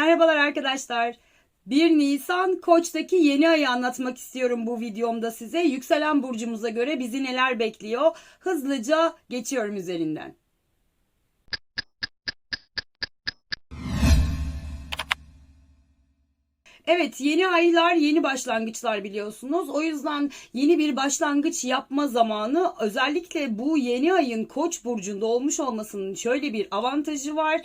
Merhabalar arkadaşlar. 1 Nisan Koç'taki yeni ayı anlatmak istiyorum bu videomda size. Yükselen burcumuza göre bizi neler bekliyor? Hızlıca geçiyorum üzerinden. Evet yeni aylar yeni başlangıçlar biliyorsunuz. O yüzden yeni bir başlangıç yapma zamanı özellikle bu yeni ayın koç burcunda olmuş olmasının şöyle bir avantajı var.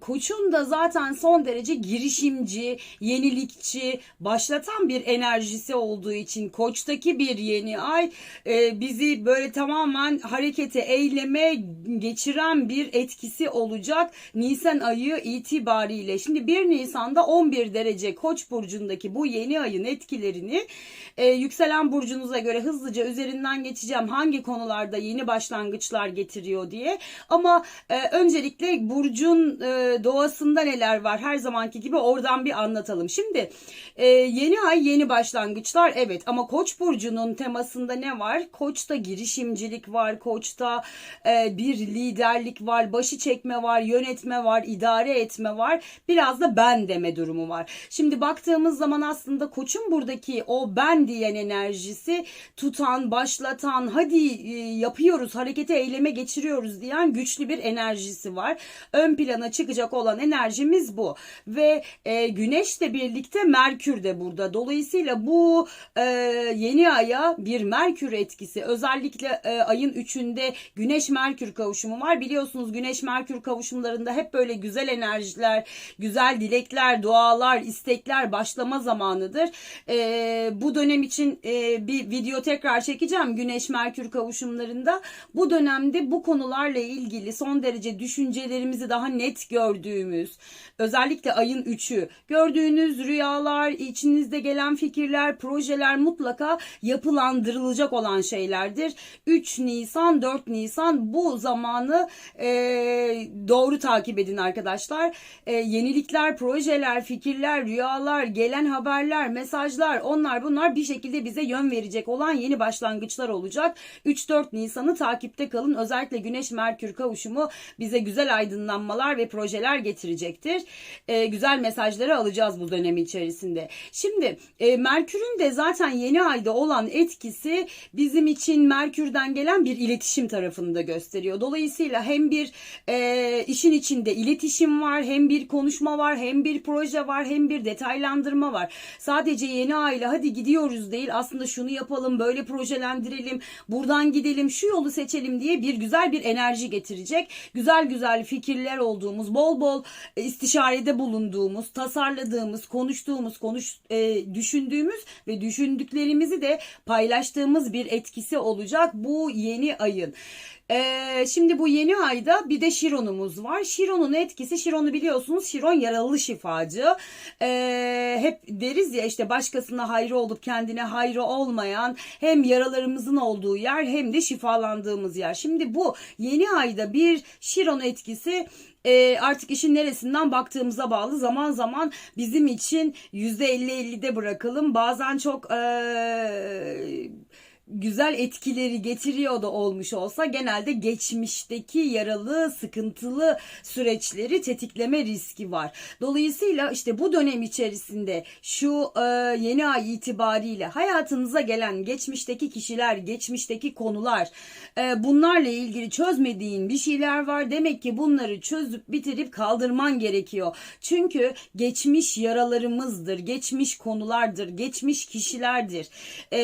Koçun da zaten son derece girişimci, yenilikçi, başlatan bir enerjisi olduğu için koçtaki bir yeni ay e, bizi böyle tamamen harekete, eyleme geçiren bir etkisi olacak Nisan ayı itibariyle. Şimdi 1 Nisan'da 11 derece koç burcundaki bu yeni ayın etkilerini e, yükselen burcunuza göre hızlıca üzerinden geçeceğim. Hangi konularda yeni başlangıçlar getiriyor diye. Ama e, öncelikle burcun e, doğasında neler var her zamanki gibi oradan bir anlatalım. Şimdi e, yeni ay yeni başlangıçlar evet ama koç burcunun temasında ne var? Koçta girişimcilik var. Koçta e, bir liderlik var. Başı çekme var. Yönetme var. idare etme var. Biraz da ben deme durumu var. Şimdi baktığımız zaman aslında koçun buradaki o ben diyen enerjisi tutan, başlatan, hadi e, yapıyoruz, harekete, eyleme geçiriyoruz diyen güçlü bir enerjisi var. Ön plana çıkacak olan enerjimiz bu. Ve e, güneşle birlikte Merkür de burada. Dolayısıyla bu e, yeni aya bir Merkür etkisi. Özellikle e, ayın 3'ünde Güneş-Merkür kavuşumu var. Biliyorsunuz Güneş-Merkür kavuşumlarında hep böyle güzel enerjiler, güzel dilekler, dualar, istekler başlama zamanıdır. E, bu dönem için e, bir video tekrar çekeceğim Güneş-Merkür kavuşumlarında. Bu dönemde bu konularla ilgili son derece düşüncelerimizi daha net gördüğümüz, özellikle ayın 3'ü gördüğünüz rüyalar, içinizde gelen fikirler, projeler mutlaka yapılandırılacak olan şeylerdir. 3 Nisan, 4 Nisan bu zamanı e, doğru takip edin arkadaşlar. E, yenilikler, projeler, fikirler, rüyalar, gelen haberler, mesajlar onlar bunlar bir şekilde bize yön verecek olan yeni başlangıçlar olacak. 3-4 Nisan'ı takipte kalın. Özellikle Güneş Merkür kavuşumu bize güzel aydınlanmalar ve projeler getirecektir. E, güzel mesajları alacağız bu dönem içerisinde. Şimdi e, Merkür'ün de zaten yeni ayda olan etkisi bizim için Merkür'den gelen bir iletişim tarafını da gösteriyor. Dolayısıyla hem bir e, işin içinde iletişim var, hem bir konuşma var, hem bir proje var, hem bir detaylandırma var. Sadece yeni ayla hadi gidiyoruz değil aslında şunu yapalım, böyle projelendirelim, buradan gidelim, şu yolu seçelim diye bir güzel bir enerji getirecek. Güzel güzel fikirler olduğumuz, bol bol e, istişarede bulunduğumuz, tasarladığımız, konuştuğumuz, konuş e, düşündüğümüz ve düşündüklerimizi de paylaştığımız bir etkisi olacak bu yeni ayın. Ee, şimdi bu yeni ayda bir de Şiron'umuz var. Şiron'un etkisi, Şiron'u biliyorsunuz Şiron yaralı şifacı. Ee, hep deriz ya işte başkasına hayrı olup kendine hayrı olmayan hem yaralarımızın olduğu yer hem de şifalandığımız yer. Şimdi bu yeni ayda bir Şiron etkisi e, artık işin neresinden baktığımıza bağlı. Zaman zaman bizim için %50-50'de bırakalım. Bazen çok... E, güzel etkileri getiriyor da olmuş olsa genelde geçmişteki yaralı, sıkıntılı süreçleri tetikleme riski var. Dolayısıyla işte bu dönem içerisinde şu e, yeni ay itibariyle hayatınıza gelen geçmişteki kişiler, geçmişteki konular e, bunlarla ilgili çözmediğin bir şeyler var. Demek ki bunları çözüp bitirip kaldırman gerekiyor. Çünkü geçmiş yaralarımızdır, geçmiş konulardır, geçmiş kişilerdir. E,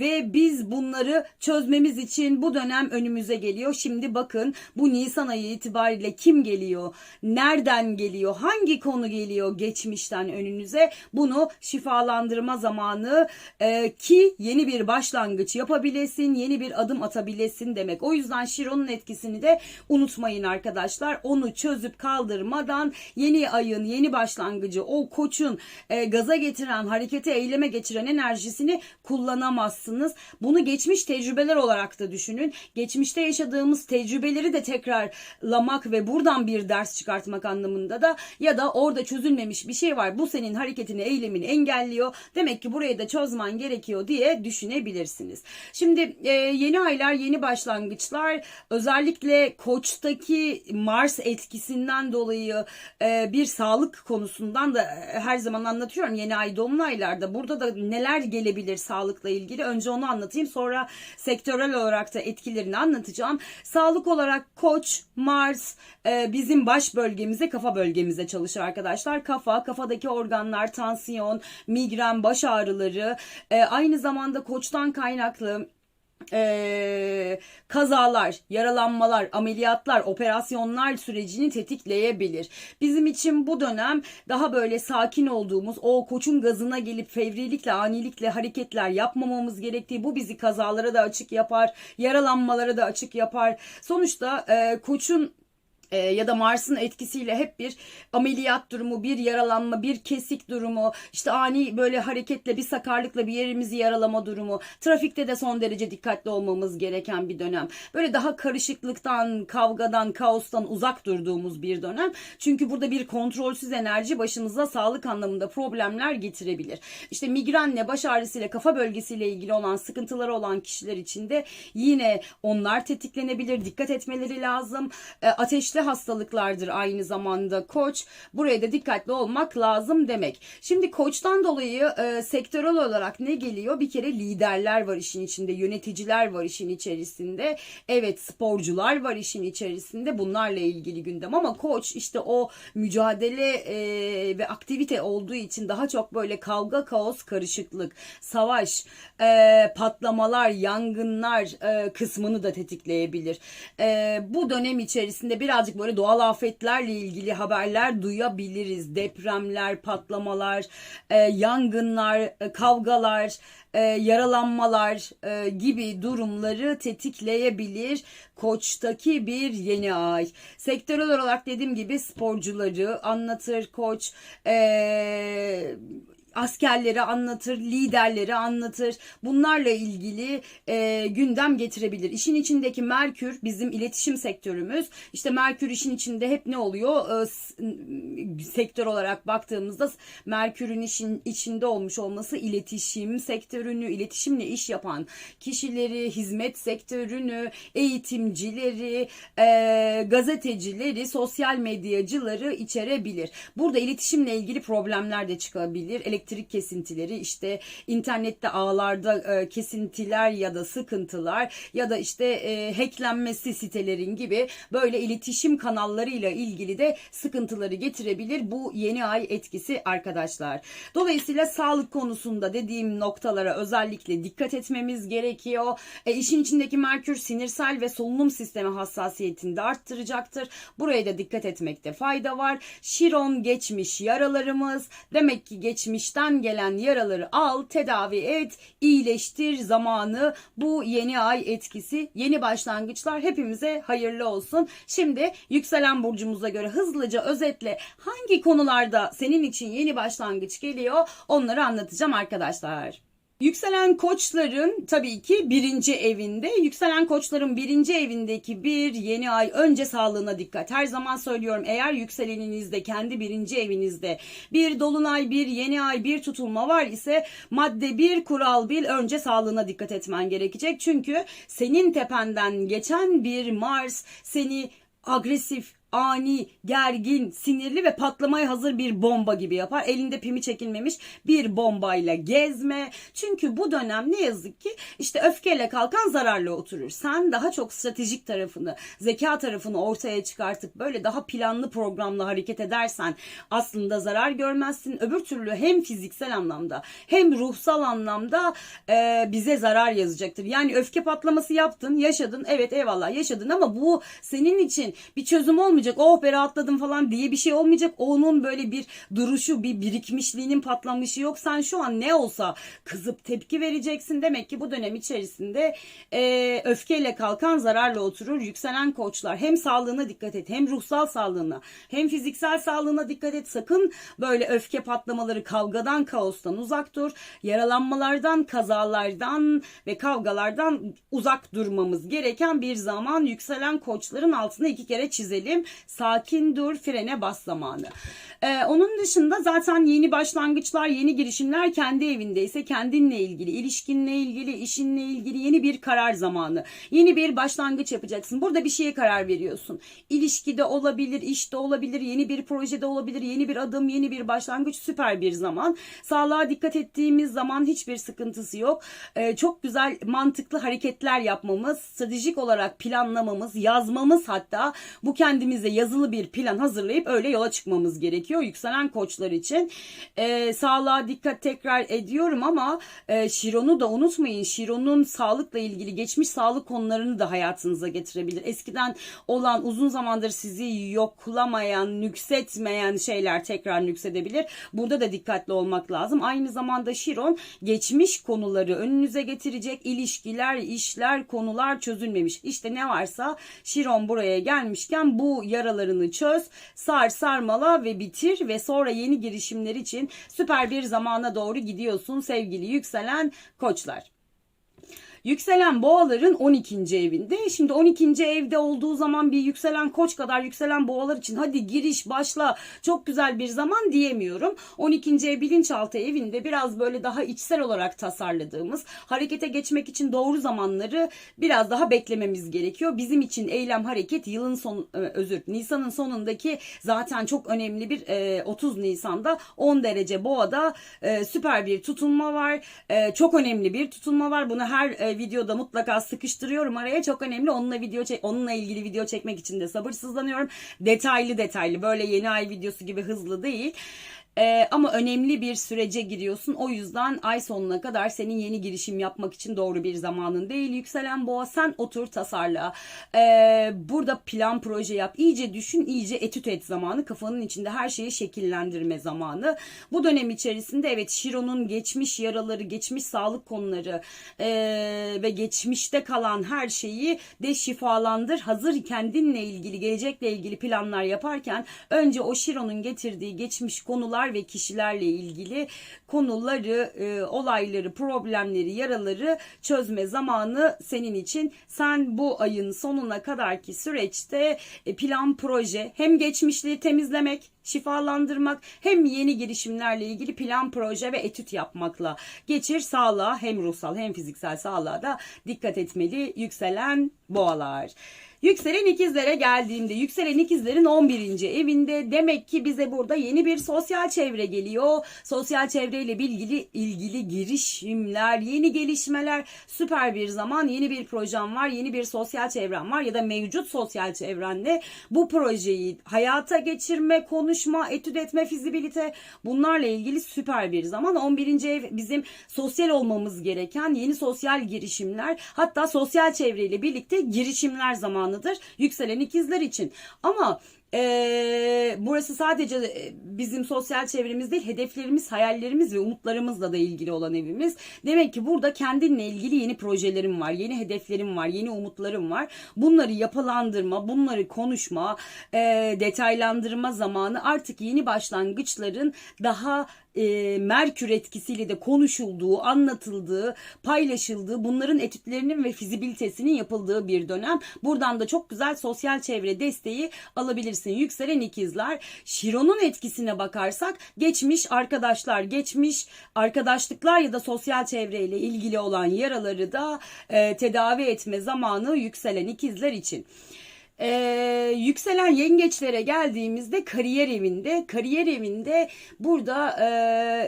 ve biz bunları çözmemiz için bu dönem önümüze geliyor. Şimdi bakın bu Nisan ayı itibariyle kim geliyor? Nereden geliyor? Hangi konu geliyor geçmişten önünüze? Bunu şifalandırma zamanı e, ki yeni bir başlangıç yapabilesin, yeni bir adım atabilesin demek. O yüzden Şiron'un etkisini de unutmayın arkadaşlar. Onu çözüp kaldırmadan yeni ayın, yeni başlangıcı, o koçun e, gaza getiren, harekete, eyleme geçiren enerjisini kullanamazsınız. Bunu bunu geçmiş tecrübeler olarak da düşünün. Geçmişte yaşadığımız tecrübeleri de tekrarlamak ve buradan bir ders çıkartmak anlamında da ya da orada çözülmemiş bir şey var. Bu senin hareketini, eylemini engelliyor. Demek ki burayı da çözmen gerekiyor diye düşünebilirsiniz. Şimdi e, yeni aylar, yeni başlangıçlar özellikle koçtaki Mars etkisinden dolayı e, bir sağlık konusundan da e, her zaman anlatıyorum yeni ay dolunaylarda. Burada da neler gelebilir sağlıkla ilgili önce onu anlatayım sonra sektörel olarak da etkilerini anlatacağım. Sağlık olarak koç, Mars e, bizim baş bölgemize kafa bölgemize çalışır arkadaşlar. Kafa, kafadaki organlar, tansiyon, migren, baş ağrıları e, aynı zamanda koçtan kaynaklı e, kazalar, yaralanmalar, ameliyatlar, operasyonlar sürecini tetikleyebilir. Bizim için bu dönem daha böyle sakin olduğumuz, o koçun gazına gelip fevrilikle, anilikle hareketler yapmamamız gerektiği, bu bizi kazalara da açık yapar, yaralanmalara da açık yapar. Sonuçta e, koçun e, ya da Mars'ın etkisiyle hep bir ameliyat durumu, bir yaralanma, bir kesik durumu, işte ani böyle hareketle bir sakarlıkla bir yerimizi yaralama durumu, trafikte de son derece dikkatli olmamız gereken bir dönem. Böyle daha karışıklıktan, kavgadan, kaostan uzak durduğumuz bir dönem. Çünkü burada bir kontrolsüz enerji başımıza sağlık anlamında problemler getirebilir. İşte migrenle, baş ağrısıyla, kafa bölgesiyle ilgili olan sıkıntıları olan kişiler için de yine onlar tetiklenebilir. Dikkat etmeleri lazım. E, ateşli hastalıklardır aynı zamanda koç. Buraya da dikkatli olmak lazım demek. Şimdi koçtan dolayı e, sektörel olarak ne geliyor? Bir kere liderler var işin içinde, yöneticiler var işin içerisinde. Evet sporcular var işin içerisinde. Bunlarla ilgili gündem ama koç işte o mücadele e, ve aktivite olduğu için daha çok böyle kavga, kaos, karışıklık, savaş, e, patlamalar, yangınlar e, kısmını da tetikleyebilir. E, bu dönem içerisinde birazcık böyle doğal afetlerle ilgili haberler duyabiliriz. Depremler, patlamalar, e, yangınlar, e, kavgalar, e, yaralanmalar e, gibi durumları tetikleyebilir. Koç'taki bir yeni ay. Sektörel olarak dediğim gibi sporcuları anlatır Koç. E, askerleri anlatır, liderleri anlatır. Bunlarla ilgili e, gündem getirebilir. İşin içindeki Merkür bizim iletişim sektörümüz. İşte Merkür işin içinde hep ne oluyor? E, sektör olarak baktığımızda Merkür'ün işin içinde olmuş olması iletişim sektörünü, iletişimle iş yapan kişileri, hizmet sektörünü, eğitimcileri, e, gazetecileri, sosyal medyacıları içerebilir. Burada iletişimle ilgili problemler de çıkabilir. Elektrik kesintileri, işte internette ağlarda e, kesintiler ya da sıkıntılar ya da işte e, hacklenmesi sitelerin gibi böyle iletişim kanallarıyla ilgili de sıkıntıları getirebilir bu yeni ay etkisi arkadaşlar. Dolayısıyla sağlık konusunda dediğim noktalara özellikle dikkat etmemiz gerekiyor. E, işin içindeki Merkür sinirsel ve solunum sistemi hassasiyetini de arttıracaktır. Buraya da dikkat etmekte fayda var. Şiron geçmiş yaralarımız. Demek ki geçmişten gelen yaraları al, tedavi et, iyileştir zamanı. Bu yeni ay etkisi, yeni başlangıçlar hepimize hayırlı olsun. Şimdi yükselen burcumuza göre hızlıca özetle hangi konularda senin için yeni başlangıç geliyor onları anlatacağım arkadaşlar. Yükselen koçların tabii ki birinci evinde. Yükselen koçların birinci evindeki bir yeni ay önce sağlığına dikkat. Her zaman söylüyorum eğer yükseleninizde kendi birinci evinizde bir dolunay, bir yeni ay, bir tutulma var ise madde bir kural bil önce sağlığına dikkat etmen gerekecek. Çünkü senin tependen geçen bir Mars seni agresif, ani, gergin, sinirli ve patlamaya hazır bir bomba gibi yapar. Elinde pimi çekilmemiş bir bombayla gezme. Çünkü bu dönem ne yazık ki işte öfkeyle kalkan zararla oturur. Sen daha çok stratejik tarafını, zeka tarafını ortaya çıkartıp böyle daha planlı programla hareket edersen aslında zarar görmezsin. Öbür türlü hem fiziksel anlamda hem ruhsal anlamda e, bize zarar yazacaktır. Yani öfke patlaması yaptın, yaşadın. Evet eyvallah yaşadın ama bu senin için bir çözüm olmayacak olmayacak. Oh be rahatladım falan diye bir şey olmayacak. Onun böyle bir duruşu, bir birikmişliğinin patlamışı yok. Sen şu an ne olsa kızıp tepki vereceksin. Demek ki bu dönem içerisinde e, öfkeyle kalkan zararla oturur. Yükselen koçlar hem sağlığına dikkat et, hem ruhsal sağlığına, hem fiziksel sağlığına dikkat et. Sakın böyle öfke patlamaları, kavgadan, kaostan uzak dur. Yaralanmalardan, kazalardan ve kavgalardan uzak durmamız gereken bir zaman yükselen koçların altına iki kere çizelim. Sakin dur, frene bas zamanı. Ee, onun dışında zaten yeni başlangıçlar, yeni girişimler kendi evindeyse kendinle ilgili, ilişkinle ilgili, işinle ilgili yeni bir karar zamanı. Yeni bir başlangıç yapacaksın. Burada bir şeye karar veriyorsun. İlişkide olabilir, işte olabilir, yeni bir projede olabilir, yeni bir adım, yeni bir başlangıç süper bir zaman. Sağlığa dikkat ettiğimiz zaman hiçbir sıkıntısı yok. Ee, çok güzel mantıklı hareketler yapmamız, stratejik olarak planlamamız, yazmamız hatta bu kendimize yazılı bir plan hazırlayıp öyle yola çıkmamız gerekiyor. Yükselen koçlar için. Ee, sağlığa dikkat tekrar ediyorum ama e, Şiron'u da unutmayın. Şiron'un sağlıkla ilgili geçmiş sağlık konularını da hayatınıza getirebilir. Eskiden olan uzun zamandır sizi yoklamayan, nüksetmeyen şeyler tekrar nüksedebilir. Burada da dikkatli olmak lazım. Aynı zamanda Şiron geçmiş konuları önünüze getirecek. ilişkiler, işler, konular çözülmemiş. İşte ne varsa Şiron buraya gelmişken bu yaralarını çöz, sar sarmala ve bitir ve sonra yeni girişimler için süper bir zamana doğru gidiyorsun sevgili yükselen koçlar. Yükselen boğaların 12. evinde. Şimdi 12. evde olduğu zaman bir yükselen koç kadar yükselen boğalar için hadi giriş başla çok güzel bir zaman diyemiyorum. 12. ev bilinçaltı evinde biraz böyle daha içsel olarak tasarladığımız harekete geçmek için doğru zamanları biraz daha beklememiz gerekiyor. Bizim için eylem hareket yılın son e, özür Nisan'ın sonundaki zaten çok önemli bir e, 30 Nisan'da 10 derece boğada e, süper bir tutulma var. E, çok önemli bir tutulma var. Bunu her e, videoda mutlaka sıkıştırıyorum araya. Çok önemli. Onunla video çek onunla ilgili video çekmek için de sabırsızlanıyorum. Detaylı detaylı böyle yeni ay videosu gibi hızlı değil. Ee, ama önemli bir sürece giriyorsun. O yüzden ay sonuna kadar senin yeni girişim yapmak için doğru bir zamanın değil. Yükselen boğa sen otur tasarla. Ee, burada plan proje yap. İyice düşün, iyice etüt et zamanı. Kafanın içinde her şeyi şekillendirme zamanı. Bu dönem içerisinde evet Şiro'nun geçmiş yaraları, geçmiş sağlık konuları ee, ve geçmişte kalan her şeyi de şifalandır. Hazır kendinle ilgili, gelecekle ilgili planlar yaparken önce o Şiro'nun getirdiği geçmiş konular ve kişilerle ilgili konuları, e, olayları, problemleri, yaraları çözme zamanı senin için. Sen bu ayın sonuna kadarki süreçte e, plan proje hem geçmişliği temizlemek, şifalandırmak hem yeni girişimlerle ilgili plan proje ve etüt yapmakla geçir sağlığa hem ruhsal hem fiziksel sağlığa da dikkat etmeli yükselen boğalar. Yükselen ikizlere geldiğimde yükselen ikizlerin 11. evinde demek ki bize burada yeni bir sosyal çevre geliyor. Sosyal çevreyle ilgili ilgili girişimler, yeni gelişmeler, süper bir zaman, yeni bir projem var, yeni bir sosyal çevrem var ya da mevcut sosyal çevrenle bu projeyi hayata geçirme, konuşma, etüt etme, fizibilite bunlarla ilgili süper bir zaman. 11. ev bizim sosyal olmamız gereken yeni sosyal girişimler, hatta sosyal çevreyle birlikte girişimler zamanıdır. Yükselen ikizler için. Ama ee, burası sadece e, bizim sosyal çevremiz değil, hedeflerimiz, hayallerimiz ve umutlarımızla da ilgili olan evimiz. Demek ki burada kendinle ilgili yeni projelerim var, yeni hedeflerim var, yeni umutlarım var. Bunları yapılandırma, bunları konuşma, e, detaylandırma zamanı artık yeni başlangıçların daha e, Merkür etkisiyle de konuşulduğu, anlatıldığı, paylaşıldığı, bunların etütlerinin ve fizibilitesinin yapıldığı bir dönem. Buradan da çok güzel sosyal çevre desteği alabilirsin. Yükselen ikizler, Şiron'un etkisine bakarsak geçmiş arkadaşlar, geçmiş arkadaşlıklar ya da sosyal çevreyle ilgili olan yaraları da e, tedavi etme zamanı yükselen ikizler için. Ee, yükselen yengeçlere geldiğimizde kariyer evinde, kariyer evinde burada e,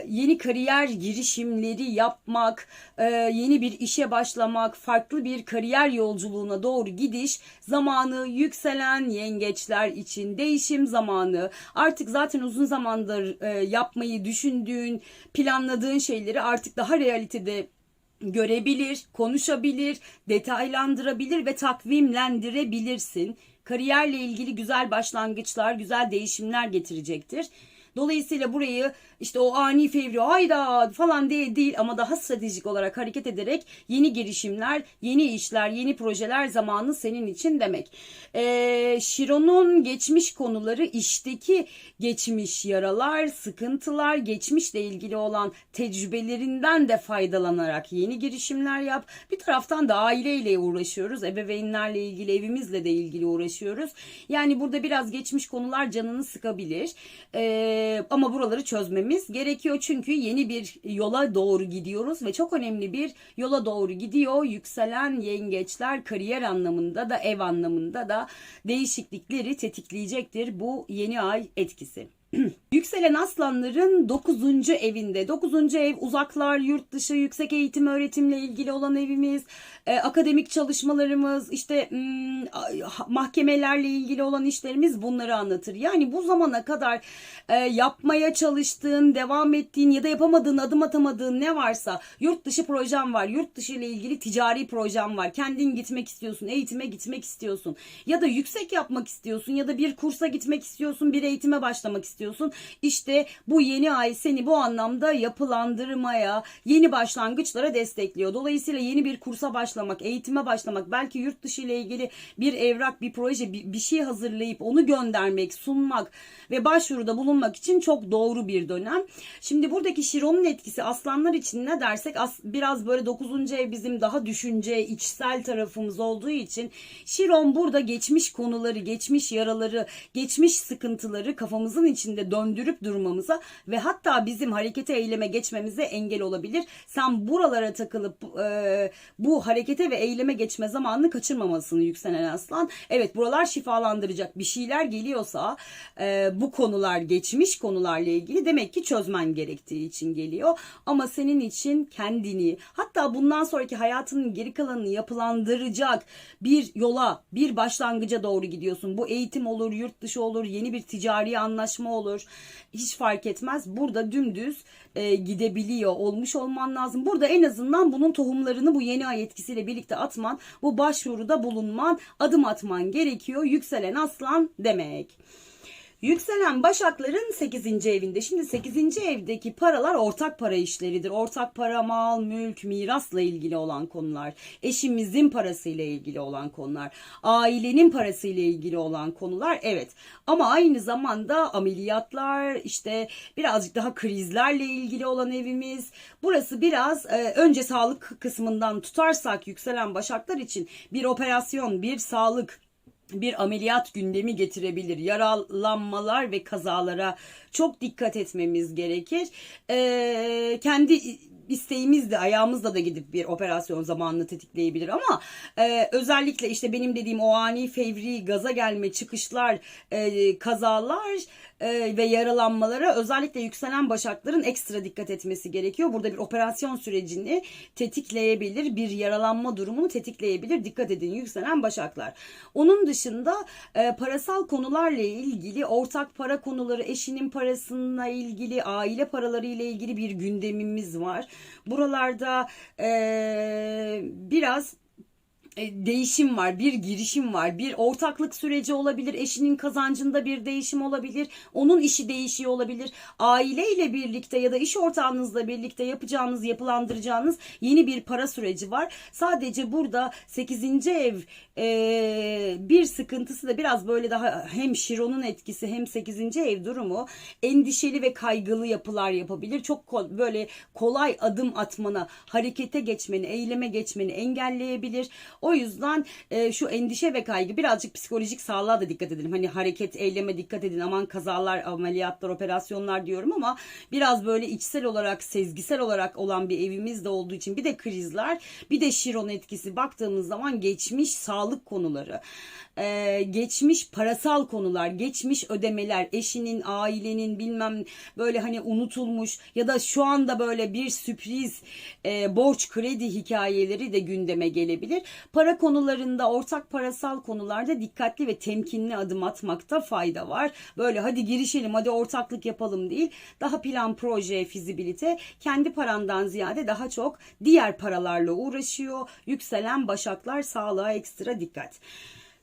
yeni kariyer girişimleri yapmak, e, yeni bir işe başlamak, farklı bir kariyer yolculuğuna doğru gidiş zamanı yükselen yengeçler için değişim zamanı. Artık zaten uzun zamandır e, yapmayı düşündüğün, planladığın şeyleri artık daha realitede görebilir, konuşabilir, detaylandırabilir ve takvimlendirebilirsin kariyerle ilgili güzel başlangıçlar, güzel değişimler getirecektir. Dolayısıyla burayı işte o ani fevri hayda falan diye değil ama daha stratejik olarak hareket ederek yeni girişimler, yeni işler, yeni projeler zamanı senin için demek. Ee, Şiron'un geçmiş konuları işteki geçmiş yaralar, sıkıntılar, geçmişle ilgili olan tecrübelerinden de faydalanarak yeni girişimler yap. Bir taraftan da aileyle uğraşıyoruz. Ebeveynlerle ilgili, evimizle de ilgili uğraşıyoruz. Yani burada biraz geçmiş konular canını sıkabilir. Ee, ama buraları çözmemiz gerekiyor. Çünkü yeni bir yola doğru gidiyoruz ve çok önemli bir yola doğru gidiyor. Yükselen yengeçler kariyer anlamında da ev anlamında da değişiklikleri tetikleyecektir bu yeni ay etkisi. Yükselen aslanların 9. evinde. 9. ev uzaklar, yurt dışı, yüksek eğitim öğretimle ilgili olan evimiz, e, akademik çalışmalarımız, işte hmm, a- mahkemelerle ilgili olan işlerimiz bunları anlatır. Yani bu zamana kadar e, yapmaya çalıştığın, devam ettiğin ya da yapamadığın, adım atamadığın ne varsa yurt dışı projem var, yurt dışı ile ilgili ticari projem var. Kendin gitmek istiyorsun, eğitime gitmek istiyorsun ya da yüksek yapmak istiyorsun ya da bir kursa gitmek istiyorsun, bir eğitime başlamak istiyorsun. İşte bu yeni ay seni bu anlamda yapılandırmaya, yeni başlangıçlara destekliyor. Dolayısıyla yeni bir kursa başlamak, eğitime başlamak, belki yurt dışı ile ilgili bir evrak, bir proje, bir, bir şey hazırlayıp onu göndermek, sunmak ve başvuruda bulunmak için çok doğru bir dönem. Şimdi buradaki Şiron'un etkisi aslanlar için ne dersek biraz böyle 9. ev bizim daha düşünce, içsel tarafımız olduğu için Şiron burada geçmiş konuları, geçmiş yaraları, geçmiş sıkıntıları kafamızın içinde döndürüp durmamıza ve hatta bizim harekete eyleme geçmemize engel olabilir. Sen buralara takılıp e, bu harekete ve eyleme geçme zamanını kaçırmamasını yükselen aslan. Evet buralar şifalandıracak bir şeyler geliyorsa e, bu konular geçmiş konularla ilgili demek ki çözmen gerektiği için geliyor. Ama senin için kendini hatta bundan sonraki hayatının geri kalanını yapılandıracak bir yola bir başlangıca doğru gidiyorsun. Bu eğitim olur, yurt dışı olur, yeni bir ticari anlaşma olur. Hiç fark etmez. Burada dümdüz e, gidebiliyor olmuş olman lazım. Burada en azından bunun tohumlarını bu yeni ay etkisiyle birlikte atman, bu başvuruda bulunman, adım atman gerekiyor. Yükselen aslan demek. Yükselen Başakların 8. evinde. Şimdi 8. evdeki paralar ortak para işleridir. Ortak para, mal, mülk, mirasla ilgili olan konular. Eşimizin parasıyla ilgili olan konular. Ailenin parasıyla ilgili olan konular. Evet. Ama aynı zamanda ameliyatlar, işte birazcık daha krizlerle ilgili olan evimiz. Burası biraz e, önce sağlık kısmından tutarsak yükselen Başaklar için bir operasyon, bir sağlık bir ameliyat gündemi getirebilir. Yaralanmalar ve kazalara çok dikkat etmemiz gerekir. Ee, kendi isteğimizle ayağımızla da gidip bir operasyon zamanını tetikleyebilir ama e, özellikle işte benim dediğim o ani fevri gaza gelme çıkışlar e, kazalar e, ve yaralanmalara özellikle yükselen başakların ekstra dikkat etmesi gerekiyor. Burada bir operasyon sürecini tetikleyebilir, bir yaralanma durumunu tetikleyebilir. Dikkat edin yükselen başaklar. Onun dışında e, parasal konularla ilgili ortak para konuları, eşinin parasıyla ilgili, aile paraları ile ilgili bir gündemimiz var. Buralarda e, biraz değişim var, bir girişim var, bir ortaklık süreci olabilir, eşinin kazancında bir değişim olabilir, onun işi değişiyor olabilir. Aileyle birlikte ya da iş ortağınızla birlikte yapacağınız, yapılandıracağınız yeni bir para süreci var. Sadece burada 8. ev e, bir sıkıntısı da biraz böyle daha hem Şiron'un etkisi hem 8. ev durumu endişeli ve kaygılı yapılar yapabilir. Çok kol, böyle kolay adım atmana, harekete geçmeni, eyleme geçmeni engelleyebilir. O yüzden e, şu endişe ve kaygı birazcık psikolojik sağlığa da dikkat edelim. Hani hareket, eyleme dikkat edin. Aman kazalar, ameliyatlar, operasyonlar diyorum ama biraz böyle içsel olarak, sezgisel olarak olan bir evimiz de olduğu için bir de krizler, bir de Şiron etkisi baktığımız zaman geçmiş sağlık konuları, e, geçmiş parasal konular, geçmiş ödemeler, eşinin, ailenin bilmem böyle hani unutulmuş ya da şu anda böyle bir sürpriz e, borç kredi hikayeleri de gündeme gelebilir. Para konularında, ortak parasal konularda dikkatli ve temkinli adım atmakta fayda var. Böyle hadi girişelim, hadi ortaklık yapalım değil. Daha plan, proje, fizibilite kendi parandan ziyade daha çok diğer paralarla uğraşıyor. Yükselen başaklar sağlığa ekstra dikkat.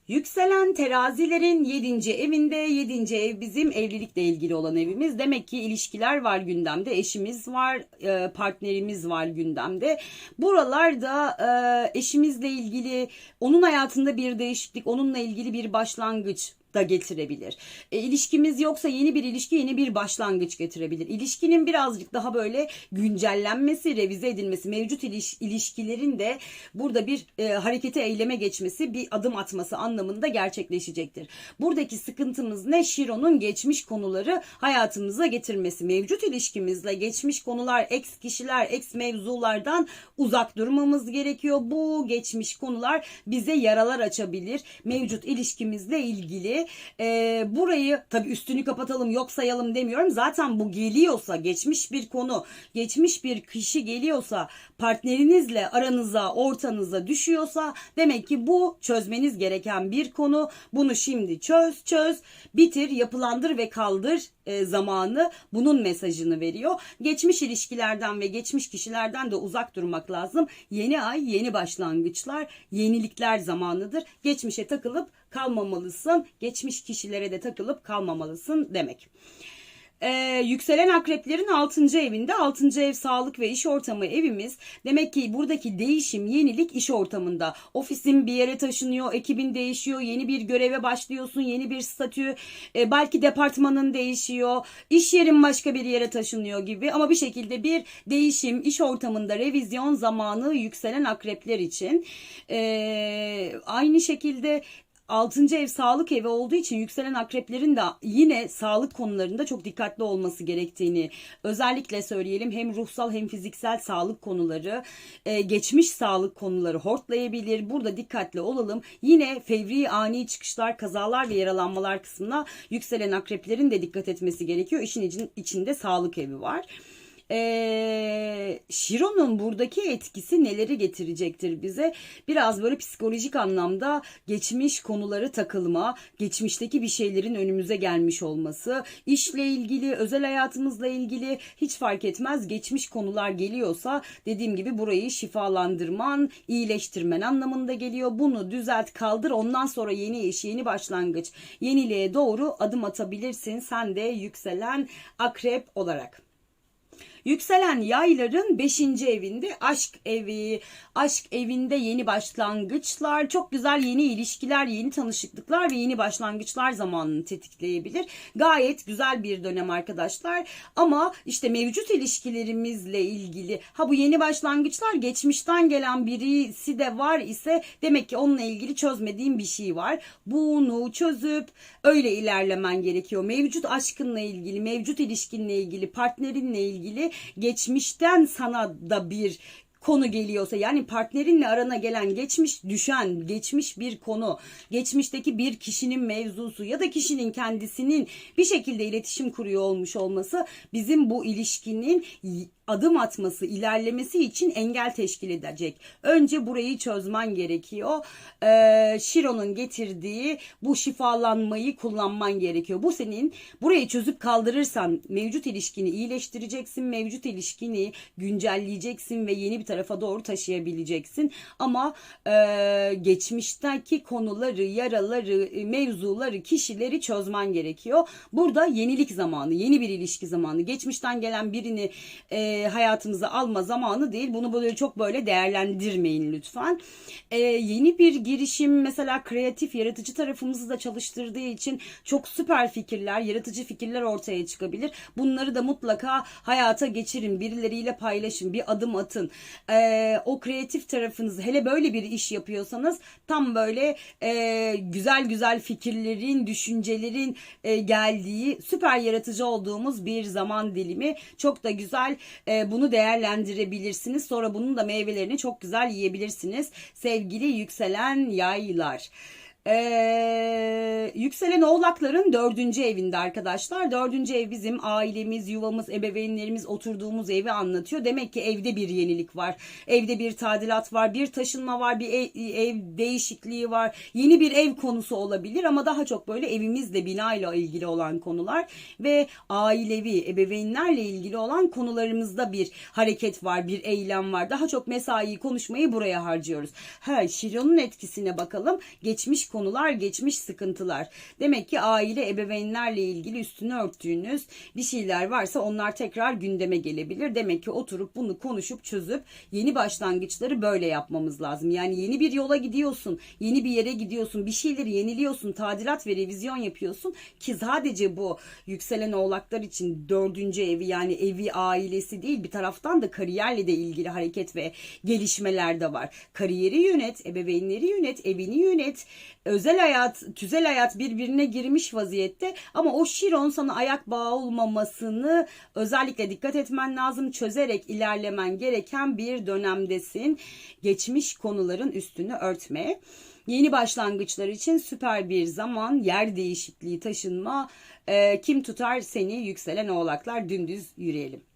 Yükselen terazilerin 7. evinde 7. ev bizim evlilikle ilgili olan evimiz. Demek ki ilişkiler var gündemde. Eşimiz var, e, partnerimiz var gündemde. Buralarda e, eşimizle ilgili onun hayatında bir değişiklik, onunla ilgili bir başlangıç da getirebilir. E, ilişkimiz yoksa yeni bir ilişki yeni bir başlangıç getirebilir. İlişkinin birazcık daha böyle güncellenmesi, revize edilmesi, mevcut iliş, ilişkilerin de burada bir e, harekete eyleme geçmesi, bir adım atması anlamında gerçekleşecektir. Buradaki sıkıntımız ne? Şiro'nun geçmiş konuları hayatımıza getirmesi. Mevcut ilişkimizle geçmiş konular, ex kişiler, ex mevzulardan uzak durmamız gerekiyor. Bu geçmiş konular bize yaralar açabilir. Mevcut ilişkimizle ilgili e, burayı tabii üstünü kapatalım yok sayalım demiyorum. Zaten bu geliyorsa geçmiş bir konu, geçmiş bir kişi geliyorsa partnerinizle aranıza, ortanıza düşüyorsa demek ki bu çözmeniz gereken bir konu. Bunu şimdi çöz, çöz, bitir, yapılandır ve kaldır e, zamanı bunun mesajını veriyor. Geçmiş ilişkilerden ve geçmiş kişilerden de uzak durmak lazım. Yeni ay, yeni başlangıçlar, yenilikler zamanıdır. Geçmişe takılıp kalmamalısın. Geçmiş kişilere de takılıp kalmamalısın demek. Ee, yükselen akreplerin 6. evinde 6. ev sağlık ve iş ortamı evimiz. Demek ki buradaki değişim, yenilik iş ortamında. Ofisin bir yere taşınıyor, ekibin değişiyor, yeni bir göreve başlıyorsun, yeni bir statü, e, belki departmanın değişiyor, iş yerin başka bir yere taşınıyor gibi. Ama bir şekilde bir değişim, iş ortamında revizyon zamanı yükselen akrepler için. Ee, aynı şekilde 6. ev sağlık evi olduğu için yükselen akreplerin de yine sağlık konularında çok dikkatli olması gerektiğini özellikle söyleyelim. Hem ruhsal hem fiziksel sağlık konuları, e, geçmiş sağlık konuları hortlayabilir. Burada dikkatli olalım. Yine fevri ani çıkışlar, kazalar ve yaralanmalar kısmına yükselen akreplerin de dikkat etmesi gerekiyor. İşin için, içinde sağlık evi var. Ee, Şiro'nun buradaki etkisi neleri getirecektir bize? Biraz böyle psikolojik anlamda geçmiş konuları takılma, geçmişteki bir şeylerin önümüze gelmiş olması, işle ilgili, özel hayatımızla ilgili hiç fark etmez. Geçmiş konular geliyorsa dediğim gibi burayı şifalandırman, iyileştirmen anlamında geliyor. Bunu düzelt, kaldır. Ondan sonra yeni iş, yeni başlangıç, yeniliğe doğru adım atabilirsin. Sen de yükselen akrep olarak. Yükselen yayların 5. evinde aşk evi, aşk evinde yeni başlangıçlar, çok güzel yeni ilişkiler, yeni tanışıklıklar ve yeni başlangıçlar zamanını tetikleyebilir. Gayet güzel bir dönem arkadaşlar. Ama işte mevcut ilişkilerimizle ilgili ha bu yeni başlangıçlar geçmişten gelen birisi de var ise demek ki onunla ilgili çözmediğim bir şey var. Bunu çözüp öyle ilerlemen gerekiyor. Mevcut aşkınla ilgili, mevcut ilişkinle ilgili, partnerinle ilgili geçmişten sana da bir konu geliyorsa yani partnerinle arana gelen geçmiş düşen geçmiş bir konu geçmişteki bir kişinin mevzusu ya da kişinin kendisinin bir şekilde iletişim kuruyor olmuş olması bizim bu ilişkinin adım atması, ilerlemesi için engel teşkil edecek. Önce burayı çözmen gerekiyor. Ee, Şiro'nun getirdiği bu şifalanmayı kullanman gerekiyor. Bu senin burayı çözüp kaldırırsan mevcut ilişkini iyileştireceksin, mevcut ilişkini güncelleyeceksin ve yeni bir tarafa doğru taşıyabileceksin. Ama e, geçmişteki konuları, yaraları, mevzuları, kişileri çözmen gerekiyor. Burada yenilik zamanı, yeni bir ilişki zamanı. Geçmişten gelen birini e, hayatınıza alma zamanı değil. Bunu böyle çok böyle değerlendirmeyin lütfen. E, yeni bir girişim mesela kreatif, yaratıcı tarafımızı da çalıştırdığı için çok süper fikirler, yaratıcı fikirler ortaya çıkabilir. Bunları da mutlaka hayata geçirin. Birileriyle paylaşın. Bir adım atın. E, o kreatif tarafınızı hele böyle bir iş yapıyorsanız tam böyle e, güzel güzel fikirlerin, düşüncelerin e, geldiği süper yaratıcı olduğumuz bir zaman dilimi. Çok da güzel e, bunu değerlendirebilirsiniz. Sonra bunun da meyvelerini çok güzel yiyebilirsiniz. Sevgili yükselen yaylar. Ee, yükselen oğlakların dördüncü evinde arkadaşlar. Dördüncü ev bizim ailemiz, yuvamız, ebeveynlerimiz oturduğumuz evi anlatıyor. Demek ki evde bir yenilik var. Evde bir tadilat var, bir taşınma var, bir ev, ev değişikliği var. Yeni bir ev konusu olabilir ama daha çok böyle evimizle, binayla ilgili olan konular ve ailevi, ebeveynlerle ilgili olan konularımızda bir hareket var, bir eylem var. Daha çok mesai konuşmayı buraya harcıyoruz. Ha, Şiron'un etkisine bakalım. Geçmiş konular, geçmiş sıkıntılar. Demek ki aile ebeveynlerle ilgili üstünü örttüğünüz bir şeyler varsa onlar tekrar gündeme gelebilir. Demek ki oturup bunu konuşup çözüp yeni başlangıçları böyle yapmamız lazım. Yani yeni bir yola gidiyorsun, yeni bir yere gidiyorsun, bir şeyleri yeniliyorsun, tadilat ve revizyon yapıyorsun ki sadece bu yükselen oğlaklar için dördüncü evi yani evi ailesi değil bir taraftan da kariyerle de ilgili hareket ve gelişmeler de var. Kariyeri yönet, ebeveynleri yönet, evini yönet, özel hayat, tüzel hayat birbirine girmiş vaziyette ama o Şiron sana ayak bağı olmamasını özellikle dikkat etmen lazım. Çözerek ilerlemen gereken bir dönemdesin. Geçmiş konuların üstünü örtme. Yeni başlangıçlar için süper bir zaman, yer değişikliği, taşınma. Ee, kim tutar seni yükselen oğlaklar dümdüz yürüyelim.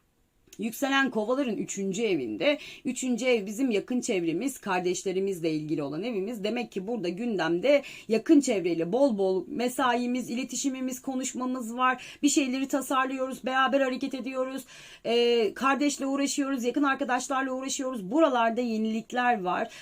Yükselen kovaların üçüncü evinde. Üçüncü ev bizim yakın çevremiz, kardeşlerimizle ilgili olan evimiz. Demek ki burada gündemde yakın çevreyle bol bol mesaimiz, iletişimimiz, konuşmamız var. Bir şeyleri tasarlıyoruz, beraber hareket ediyoruz. Ee, kardeşle uğraşıyoruz, yakın arkadaşlarla uğraşıyoruz. Buralarda yenilikler var.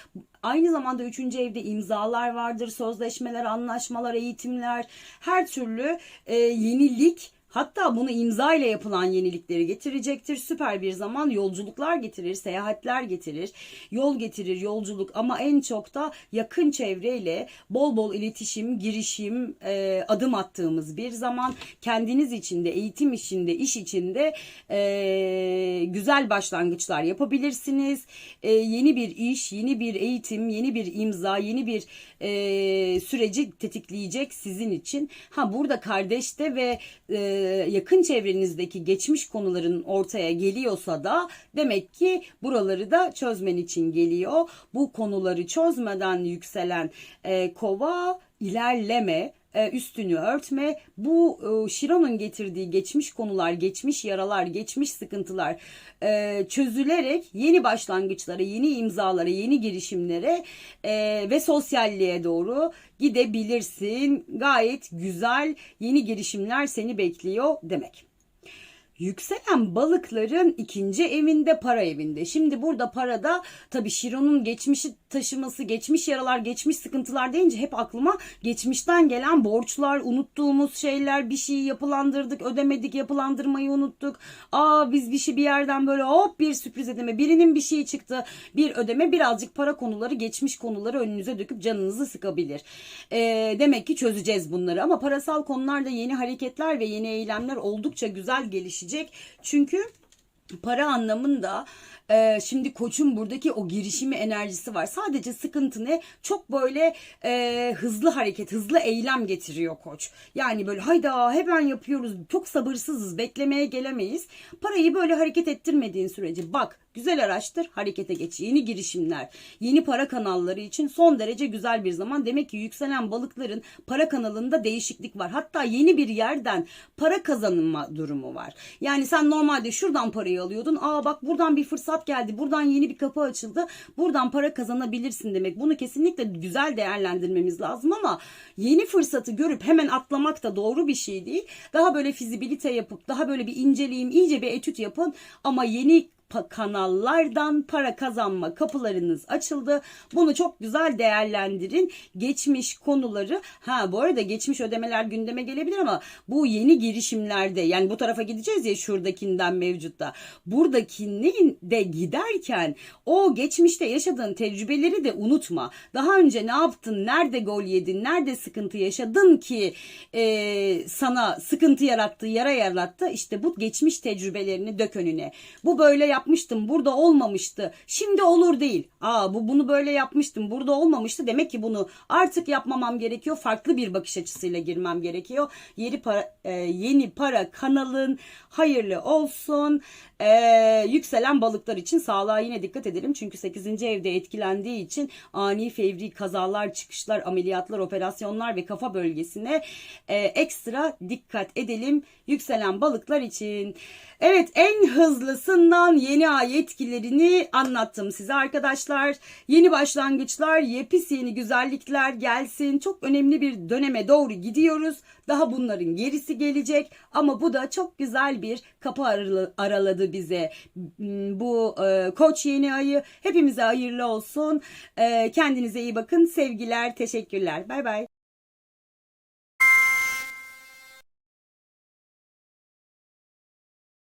Aynı zamanda üçüncü evde imzalar vardır, sözleşmeler, anlaşmalar, eğitimler, her türlü e, yenilik Hatta bunu imza ile yapılan yenilikleri getirecektir. Süper bir zaman yolculuklar getirir, seyahatler getirir, yol getirir, yolculuk ama en çok da yakın çevreyle bol bol iletişim, girişim, e, adım attığımız bir zaman kendiniz içinde, eğitim içinde, iş içinde e, güzel başlangıçlar yapabilirsiniz. E, yeni bir iş, yeni bir eğitim, yeni bir imza, yeni bir e, süreci tetikleyecek sizin için. Ha burada kardeşte ve e, yakın çevrenizdeki geçmiş konuların ortaya geliyorsa da demek ki buraları da çözmen için geliyor. Bu konuları çözmeden yükselen e, kova ilerleme e, üstünü örtme bu e, Şiron'un getirdiği geçmiş konular, geçmiş yaralar, geçmiş sıkıntılar e, çözülerek yeni başlangıçlara, yeni imzalara, yeni girişimlere ve sosyalliğe doğru gidebilirsin. Gayet güzel yeni girişimler seni bekliyor demek. Yükselen balıkların ikinci evinde para evinde. Şimdi burada parada tabii Şiron'un geçmişi taşıması, geçmiş yaralar, geçmiş sıkıntılar deyince hep aklıma geçmişten gelen borçlar, unuttuğumuz şeyler, bir şeyi yapılandırdık, ödemedik, yapılandırmayı unuttuk. Aa biz bir şey bir yerden böyle hop bir sürpriz ödeme, birinin bir şeyi çıktı, bir ödeme birazcık para konuları, geçmiş konuları önünüze döküp canınızı sıkabilir. Ee, demek ki çözeceğiz bunları ama parasal konularda yeni hareketler ve yeni eylemler oldukça güzel gelişecek. Çünkü para anlamında e, şimdi koçun buradaki o girişimi enerjisi var. Sadece sıkıntı ne? Çok böyle e, hızlı hareket, hızlı eylem getiriyor koç. Yani böyle hayda hemen yapıyoruz. Çok sabırsızız. Beklemeye gelemeyiz. Parayı böyle hareket ettirmediğin sürece bak Güzel araştır, harekete geç. Yeni girişimler, yeni para kanalları için son derece güzel bir zaman. Demek ki yükselen balıkların para kanalında değişiklik var. Hatta yeni bir yerden para kazanma durumu var. Yani sen normalde şuradan parayı alıyordun. Aa bak buradan bir fırsat geldi. Buradan yeni bir kapı açıldı. Buradan para kazanabilirsin demek. Bunu kesinlikle güzel değerlendirmemiz lazım ama yeni fırsatı görüp hemen atlamak da doğru bir şey değil. Daha böyle fizibilite yapıp daha böyle bir inceleyim, iyice bir etüt yapın ama yeni kanallardan para kazanma kapılarınız açıldı. Bunu çok güzel değerlendirin. Geçmiş konuları ha bu arada geçmiş ödemeler gündeme gelebilir ama bu yeni girişimlerde yani bu tarafa gideceğiz ya şuradakinden mevcutta. Buradakinin de giderken o geçmişte yaşadığın tecrübeleri de unutma. Daha önce ne yaptın? Nerede gol yedin? Nerede sıkıntı yaşadın ki e, sana sıkıntı yarattı, yara yarattı? İşte bu geçmiş tecrübelerini dök önüne. Bu böyle yap yapmıştım burada olmamıştı. Şimdi olur değil. Aa bu bunu böyle yapmıştım burada olmamıştı. Demek ki bunu artık yapmamam gerekiyor. Farklı bir bakış açısıyla girmem gerekiyor. Yeni para, e, yeni para kanalın hayırlı olsun. E, yükselen balıklar için sağlığa yine dikkat edelim. Çünkü 8. evde etkilendiği için ani fevri kazalar, çıkışlar, ameliyatlar, operasyonlar ve kafa bölgesine e, ekstra dikkat edelim. Yükselen balıklar için. Evet en hızlısından yeni ay etkilerini anlattım size arkadaşlar. Yeni başlangıçlar, yepis yeni güzellikler gelsin. Çok önemli bir döneme doğru gidiyoruz. Daha bunların gerisi gelecek ama bu da çok güzel bir kapı araladı bize. Hmm, Bu e, koç yeni ayı hepimize hayırlı olsun. E, kendinize iyi bakın. Sevgiler, teşekkürler. Bay bay.